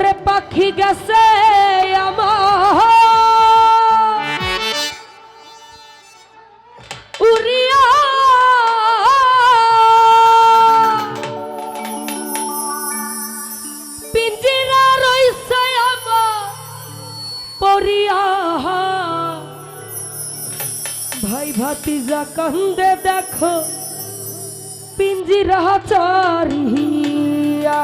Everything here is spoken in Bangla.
ওরে পাখি গেছে আমার। উড়িয়া। পিঞ্জিরা রইছে আমার পরিয়া। ভাই ভাতিজা কান্দে দেখো পিঞ্জিরা চারিয়া।